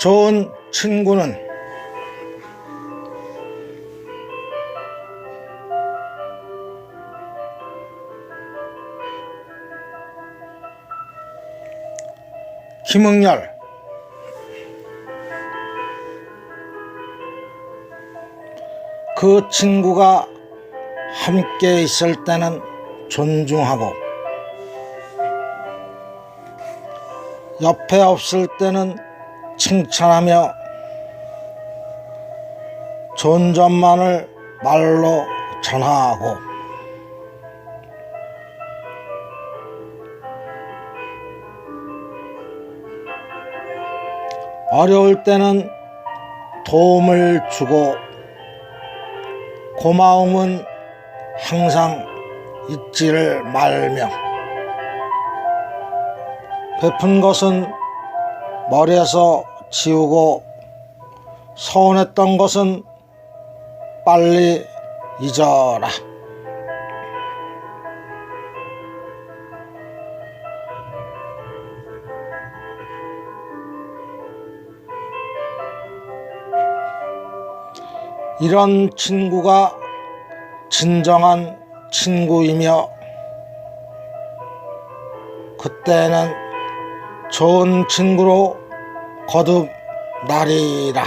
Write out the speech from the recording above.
좋은 친구는 김응열 그 친구가 함께 있을 때는 존중하고 옆에 없을 때는 칭찬하며 좋은 점만을 말로 전하고 어려울 때는 도움을 주고 고마움은 항상 잊지를 말며 베푼 것은 머리에서 지우고 서운했던 것은 빨리 잊어라. 이런 친구가 진정한 친구이며 그때는 좋은 친구로 거듭 나리라.